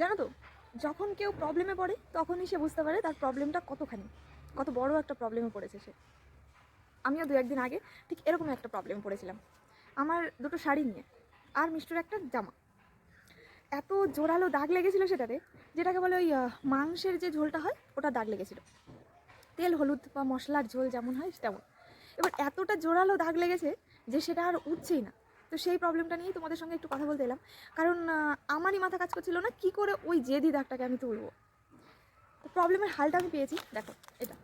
জানো তো, যখন কেউ প্রবলেমে পড়ে, তখনই সে বুঝতে পারে তার প্রবলেমটা কতখানি, কত বড় একটা প্রবলেমে পড়েছে সে। আমিও দু একদিন আগে ঠিক এরকম একটা প্রবলেমে পড়েছিলাম। আমার দুটো শাড়ি নিয়ে আর মিষ্টুর একটা জামা। এত জোরালো দাগ লেগেছিল সেটাতে, যেটাকে বলে ওই মাংসের যে ঝোলটা হয়, ওটা দাগ লেগেছিল। তেল, হলুদ বা মশলার ঝোল যেমন হয়, তেমন। এবার এতটা জোরালো দাগ লেগেছে যে সেটা আর উঠছেই না। তো সেই প্রবলেমটা নিয়েই তোমাদের সঙ্গে একটু কথা বলতে এলাম। কারণ আমারই মাথা কাজ করছিল না কি করে ওই জেদি দাগটাকে আমি তুলবো। তো প্রবলেমের হালটা আমি পেয়েছি। দেখো, এটা।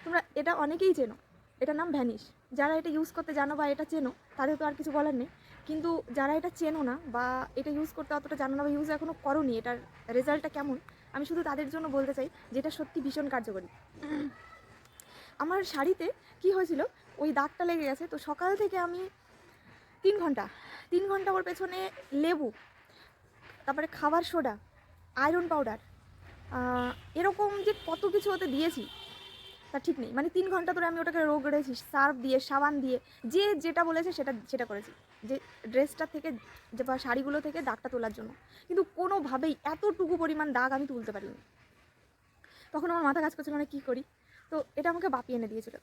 তোমরা এটা অনেকেই চেনো। এটার নাম ভ্যানিশ যারা এটা ইউজ করতে জানো বা এটা চেনো, তাদের তো আর কিছু বলার নেই। কিন্তু যারা এটা চেনো না বা এটা ইউজ করতে অতটা জানো না বা ইউজ এখনও করোনি, এটার রেজাল্টটা কেমন, আমি শুধু তাদের জন্য বলতে চাই যেটা সত্যি ভীষণ কার্যকরী। আমার শাড়িতে কি হয়েছিল, ওই দাগটা লেগে গেছে। তো সকাল থেকে আমি তিন ঘণ্টা তিন ঘণ্টা ওর পেছনে লেবু, তারপরে খাবার সোডা আয়রন পাউডার এরকম যে কত কিছু ওতে দিয়েছি, তা ঠিক নেই। মানে তিন ঘণ্টা ধরে আমি ওটাকে রোগড়েছি সার্ফ দিয়ে, সাবান দিয়ে, যে যেটা বলেছে সেটা সেটা করেছি। যে ড্রেসটা থেকে, যে বা শাড়িগুলো থেকে দাগটা তোলার জন্য। কিন্তু কোনোভাবেই এতটুকু পরিমাণ দাগ আমি তুলতে পারিনি। তখন আমার মাথা কাজ করছিল মানে কী করি? তো এটা আমাকে বাপি এনে দিয়েছিল।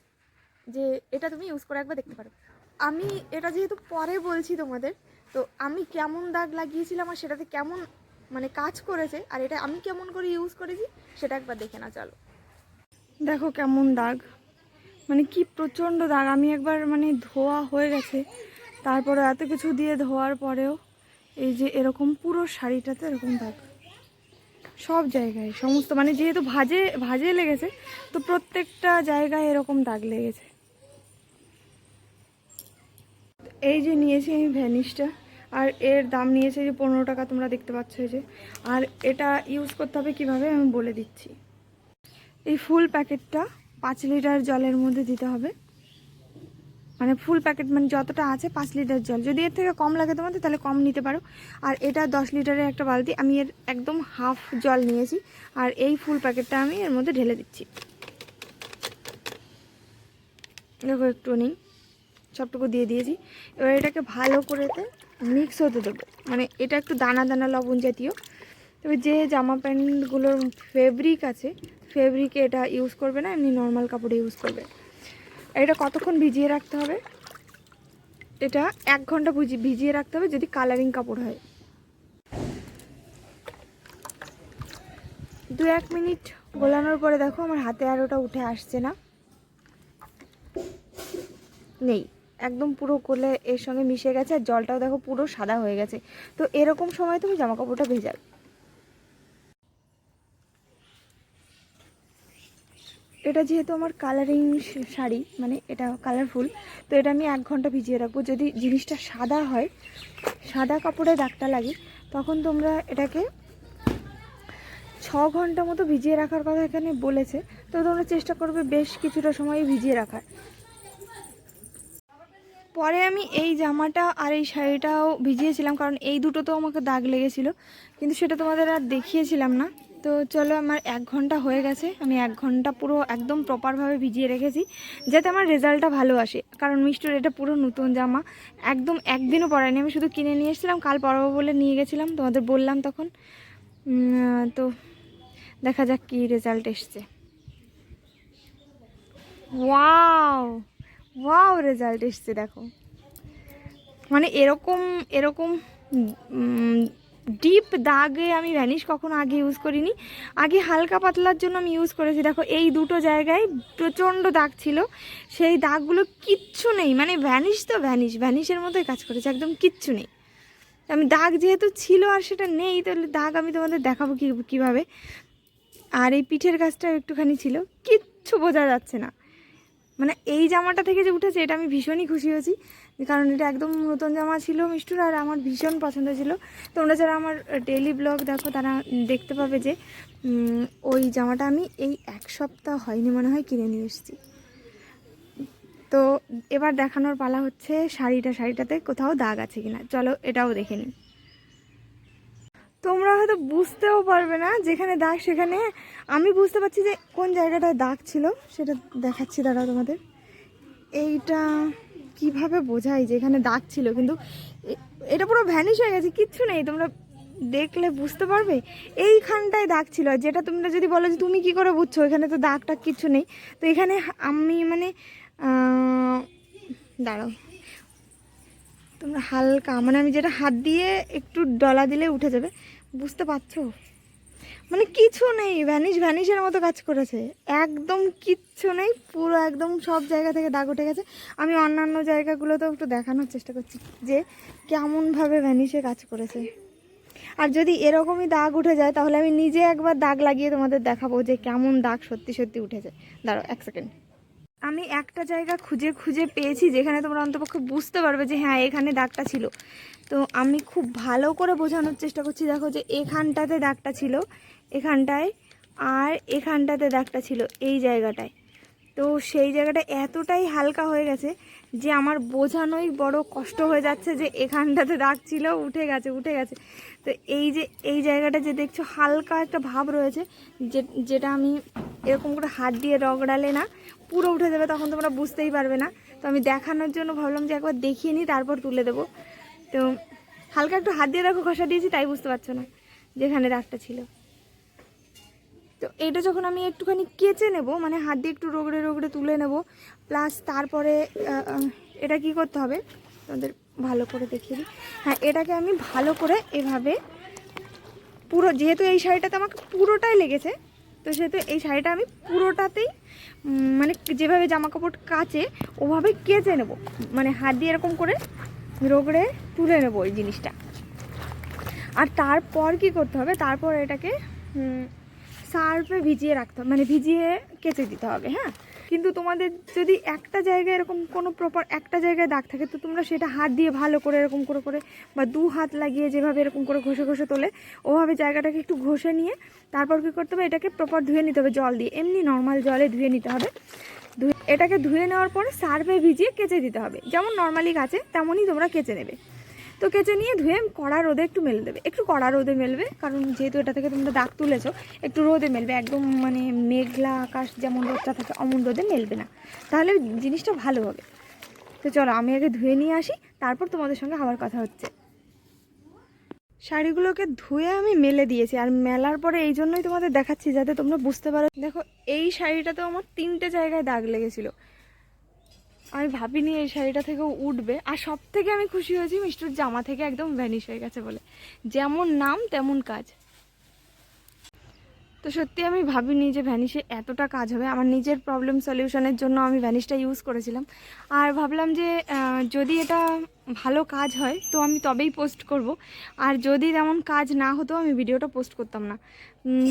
যে এটা তুমি ইউজ করে একবার দেখতে পারো। আমি এটা যেহেতু পরে বলছি তোমাদের, তো আমি কেমন দাগ লাগিয়েছিলাম আর সেটাতে কেমন মানে কাজ করেছে আর এটা আমি কেমন করে ইউজ করেছি সেটা একবার দেখে না চলো। দেখো কেমন দাগ। মানে কি প্রচণ্ড দাগ। আমি একবার মানে ধোয়া হয়ে গেছে, তারপরে এত কিছু দিয়ে ধোয়ার পরেও এই যে এরকম পুরো শাড়িটাতে এরকম দাগ। সব জায়গায়, সমস্ত মানে যেহেতু ভাজে ভাজে লেগেছে, তো প্রত্যেকটা জায়গায় এরকম দাগ লেগেছে। এই যে নিয়েছি আমি ভ্যানিশটা, আর এর দাম নিয়েছে যে পনেরো টাকা, তোমরা দেখতে পাচ্ছ যে। আর এটা ইউজ করতে হবে কীভাবে আমি বলে দিচ্ছি। এই ফুল প্যাকেটটা পাঁচ লিটার জলের মধ্যে দিতে হবে। মানে ফুল প্যাকেট মানে যতটা আছে পাঁচ লিটার জল। যদি এর থেকে কম লাগে তোমাদের, তাহলে কম নিতে পারো। আর এটা দশ লিটারের একটা বালতি। আমি এর একদম হাফ জল নিয়েছি। আর এই ফুল প্যাকেটটা আমি এর মধ্যে ঢেলে দিচ্ছি। দেখো একটু নেই সবটুকু দিয়ে দিয়েছি। এবার এটাকে ভালো করেতে মিক্স হতে দেবো। মানে এটা একটু দানা দানা লবণ জাতীয়। তবে যে জামা প্যান্টগুলোর ফেব্রিক আছে ফেব্রিকে এটা ইউজ করবে না, এমনি নর্মাল কাপড়ে ইউজ করবে। এটা কতক্ষণ ভিজিয়ে রাখতে হবে? এটা এক ঘণ্টা ভিজি- ভিজিয়ে রাখতে হবে যদি কালারিং কাপড় হয়। দু এক মিনিট গোলানোর পরে দেখো আমার হাতে আর ওটা উঠে আসছে না। নেই। একদম পুরো কোলে এর সঙ্গে মিশে গেছে আর জলটাও দেখো পুরো সাদা হয়ে গেছে। তো এরকম সময় তুমি জামা কাপড়টা ভেজাবে এটা যেহেতু আমার কালারিং শাড়ি মানে এটা কালারফুল তো এটা আমি এক ঘণ্টা ভিজিয়ে রাখব। যদি জিনিসটা সাদা হয়, সাদা কাপড়ে দাগটা লাগে, তখন তোমরা এটাকে ছ ঘণ্টা মতো ভিজিয়ে রাখার কথা এখানে বলেছে। তো তোমরা চেষ্টা করবে বেশ কিছুটা সময় ভিজিয়ে রাখার। পরে আমি এই জামাটা আর এই শাড়িটাও ভিজিয়েছিলাম, কারণ এই দুটো তো আমাকে দাগ লেগেছিল। কিন্তু সেটা তোমাদের আর দেখিয়েছিলাম না। তো চলো, আমার এক ঘণ্টা হয়ে গেছে। আমি এক ঘণ্টা পুরো একদম প্রপারভাবে ভিজিয়ে রেখেছি, যাতে আমার রেজাল্টটা ভালো আসে। কারণ মিষ্টুর এটা পুরো নতুন জামা, একদম একদিনও পরাইনি আমি শুধু কিনে নিয়ে এসেছিলাম, কাল পরাবো বলে নিয়ে গেছিলাম, তোমাদের বললাম তখন। তো দেখা যাক কী রেজাল্ট এসছে। ওয়াও ওয়াও রেজাল্ট এসছে, দেখো। মানে এরকম এরকম ডিপ দাগে আমি ভ্যানিশ কখনো আগে ইউজ করিনি। আগে হালকা পাতলার জন্য আমি ইউজ করেছি। দেখো, এই দুটো জায়গায় প্রচণ্ড দাগ ছিল। সেই দাগগুলো কিচ্ছু নেই। মানে ভ্যানিশ তো ভ্যানিশ ভ্যানিশের মতোই কাজ করেছে, একদম কিচ্ছু নেই। আমি দাগ যেহেতু ছিল আর সেটা নেই, তাহলে দাগ আমি তোমাদের দেখাবো কী, কীভাবে। আর এই পিঠের কাজটাও একটুখানি ছিল। কিচ্ছু বোঝা যাচ্ছে না। মানে এই জামাটা থেকে যে উঠেছে, এটা আমি ভীষণই খুশি হয়েছি। কারণ এটা একদম নতুন জামা ছিল মিষ্টুর, আর আমার ভীষণ পছন্দ ছিল। তোমরা যারা আমার ডেলি ব্লগ দেখো, তারা দেখতে পাবে যে ওই জামাটা আমি এই এক সপ্তাহ হয়নি মনে হয় কিনে নিয়ে এসেছি। তো এবার দেখানোর পালা হচ্ছে শাড়িটা, শাড়িটাতে কোথাও দাগ আছে কিনা। চলো এটাও দেখে নিই। তোমরা হয়তো বুঝতেও পারবে না, যেখানে দাগ সেখানে। আমি বুঝতে পারছি যে কোন জায়গাটায় দাগ ছিল, সেটা দেখাচ্ছি দাঁড়া তোমাদের। এইটা কীভাবে বোঝাই যে এখানে দাগ ছিল? কিন্তু এটা পুরো ভ্যানিশ হয়ে গেছে, কিচ্ছু নেই। তোমরা দেখলে বুঝতে পারবে? এইখানটায় দাগ ছিল। যেটা তোমরা যদি বলো যে তুমি কি করে বুঝছ, এখানে তো দাগ টাগ কিছু নেই। তো এখানে আমি মানে দাঁড়াও। তোমরা হালকা মানে আমি যেটা হাত দিয়ে একটু ডলা দিলে উঠে যাবে, বুঝতে পারছ? মানে কিছু নেই ভ্যানিশ ভ্যানিশের মতো কাজ করেছে। একদম কিচ্ছু নেই, পুরো একদম সব জায়গা থেকে দাগ উঠে গেছে। আমি অন্যান্য জায়গাগুলোতেও একটু দেখানোর চেষ্টা করছি যে কেমনভাবে ভ্যানিশে কাজ করেছে। আর যদি এরকমই দাগ উঠে যায়, তাহলে আমি নিজে একবার দাগ লাগিয়ে তোমাদের দেখাবো যে কেমন দাগ সত্যি সত্যি উঠেছে। দাঁড়ো এক সেকেন্ড আমি একটা জায়গা খুঁজে খুঁজে পেয়েছি যেখানে তোমরা অন্তপক্ষে বুঝতে পারবে যে হ্যাঁ এখানে দাগটা ছিল। তো আমি খুব ভালো করে বোঝানোর চেষ্টা করছি, দেখো যে এখানটাতে দাগটা ছিল, এখানটায় আর এখানটাতে দাগটা ছিল এই জায়গাটায়। তো সেই জায়গাটা এতটাই হালকা হয়ে গেছে যে আমার বোঝানোই বড় কষ্ট হয়ে যাচ্ছে যে এখানটাতে দাগ ছিল, উঠে গেছে উঠে গেছে। তো এই যে, এই জায়গাটা যে দেখছ, হালকা একটা ভাব রয়েছে যে, যেটা আমি এরকম করে হাত দিয়ে রগড়ালে না পুরো উঠে যাবে, তখন তোমরা বুঝতেই পারবে না। তো আমি দেখানোর জন্য ভাবলাম যে একবার দেখিয়ে নিই, তারপর তুলে দেবো। তো হালকা একটু হাত দিয়ে দেখো, ঘষা দিয়েছি, তাই বুঝতে পারছ না, যেখানে দাগটা ছিল। তো এটা যখন আমি একটুখানি কেচে নেব মানে হাত দিয়ে একটু রোগড়ে রোগড়ে তুলে নেব প্লাস তারপরে এটা কি করতে হবে? তোমাদের ভালো করে দেখিয়ে দিই। হ্যাঁ এটাকে আমি ভালো করে এভাবে পুরো, যেহেতু এই শাড়িটাতে আমাকে পুরোটাই লেগেছে, তো সেহেতু এই শাড়িটা আমি পুরোটাতেই মানে যেভাবে জামা কাপড় কাচে, ওভাবে কেচে নেব। মানে হাত দিয়ে এরকম করে রোগড়ে তুলে নেব ওই জিনিসটা। আর তারপর কি করতে হবে? তারপর এটাকে সার্ফে ভিজিয়ে রাখতে হবে মানে ভিজিয়ে কেচে দিতে হবে হ্যাঁ? কিন্তু তোমাদের যদি একটা জায়গায় এরকম কোনো প্রপার একটা জায়গায় দাগ থাকে, তো তোমরা সেটা হাত দিয়ে ভালো করে এরকম করে করে বা দু হাত লাগিয়ে যেভাবে এরকম করে ঘষে ঘষে তোলে, ওভাবে জায়গাটাকে একটু ঘষে নিয়ে তারপর কী করতে হবে, এটাকে প্রপার ধুয়ে নিতে হবে জল দিয়ে, এমনি নর্মাল জলে ধুয়ে নিতে হবে। এটাকে ধুয়ে নেওয়ার পরে সার্ফে ভিজিয়ে কেচে দিতে হবে, যেমন নর্মালি কাচে, তেমনই তোমরা কেচে নেবে। তো কেচে নিয়ে ধুয়ে কড়া রোদে একটু মেলে দেবে। একটু কড়া রোদে মেলবে, কারণ যেহেতু এটা থেকে তোমরা দাগ তুলেছো, একটু রোদে মেলবে। একদম মানে মেঘলা আকাশ যেমন রোদটা থাকে, অমন রোদে মেলবে না। তাহলে জিনিসটা ভালো হবে। তো চলো, আমি আগে ধুয়ে নিয়ে আসি, তারপর তোমাদের সঙ্গে আবার কথা হচ্ছে। শাড়িগুলোকে ধুয়ে আমি মেলে দিয়েছি, আর মেলার পরে এই জন্যই তোমাদের দেখাচ্ছি যাতে তোমরা বুঝতে পারো। দেখো, এই শাড়িটা তো আমার তিনটে জায়গায় দাগ লেগেছিল। আমি ভাবিনি এই শাড়িটা থেকেও উঠবে। আর সব থেকে আমি খুশি হয়েছি মিষ্টুর জামা থেকে একদম ভ্যানিশ হয়ে গেছে বলে। যেমন নাম, তেমন কাজ। তো সত্যি আমি ভাবিনি যে ভ্যানিশে এতটা কাজ হবে। আমার নিজের প্রবলেম সলিউশনের জন্য আমি ভ্যানিশটা ইউজ করেছিলাম। আর ভাবলাম যে যদি এটা ভালো কাজ হয়, তো আমি তবেই পোস্ট করব। আর যদি তেমন কাজ না হতো, আমি ভিডিওটা পোস্ট করতাম না।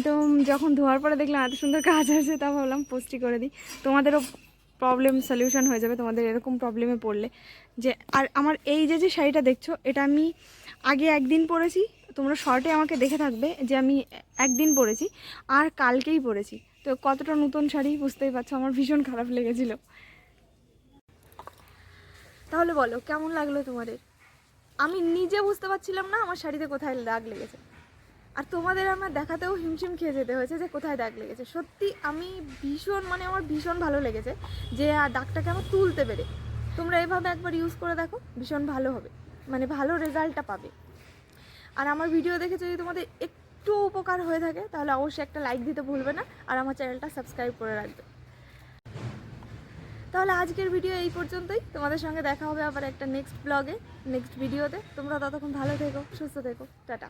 তো যখন ধোয়ার পরে দেখলাম এত সুন্দর কাজ আছে, তা ভাবলাম পোস্টই করে দিই। তোমাদেরও প্রবলেম সলিউশন হয়ে যাবে তোমাদের এরকম প্রবলেমে পড়লে। যে, আর আমার এই যে যে শাড়িটা দেখছ, এটা আমি আগে একদিন পরেছি, তোমরা শর্টে আমাকে দেখে থাকবে যে আমি একদিন পরেছি, আর কালকেই পরেছি। তো কতটা নতুন শাড়ি বুঝতেই পারছ, আমার ভীষণ খারাপ লেগেছিল। তাহলে বলো, কেমন লাগল তোমাদের? আমি নিজে বুঝতে পারছিলাম না আমার শাড়িতে কোথায় দাগ লেগেছে। আর তোমাদের আমার দেখাতেও হিমশিম খেয়ে যেতে হয়েছে যে কোথায় দাগ লেগেছে। সত্যি আমি ভীষণ মানে আমার ভীষণ ভালো লেগেছে যে আর দাগটাকে আমার তুলতে পেরে। তোমরা এভাবে একবার ইউজ করে দেখো, ভীষণ ভালো হবে মানে ভালো রেজাল্টটা পাবে। আর আমার ভিডিও দেখে যদি তোমাদের একটু উপকার হয়ে থাকে, তাহলে অবশ্যই একটা লাইক দিতে ভুলবে না, আর আমার চ্যানেলটা সাবস্ক্রাইব করে রাখবে। তাহলে আজকের ভিডিও এই পর্যন্তই। তোমাদের সঙ্গে দেখা হবে আবার একটা নেক্সট ব্লগে নেক্সট ভিডিওতে তোমরা ততক্ষণ ভালো থেকো, সুস্থ থেকো। টাটা।